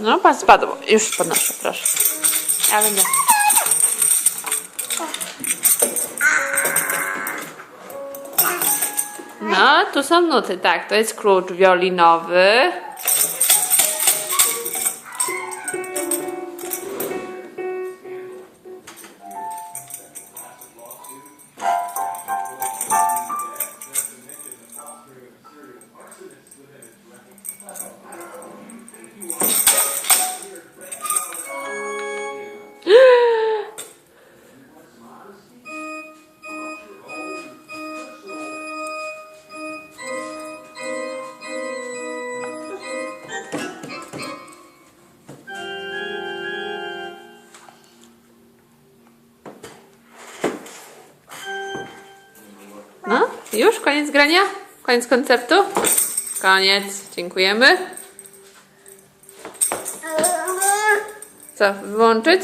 No, pan spadł. Już podnoszę, proszę. Ale nie. No, tu są nuty, tak. To jest klucz wiolinowy. Już koniec grania? Koniec koncertu? Koniec. Dziękujemy. Co, wyłączyć?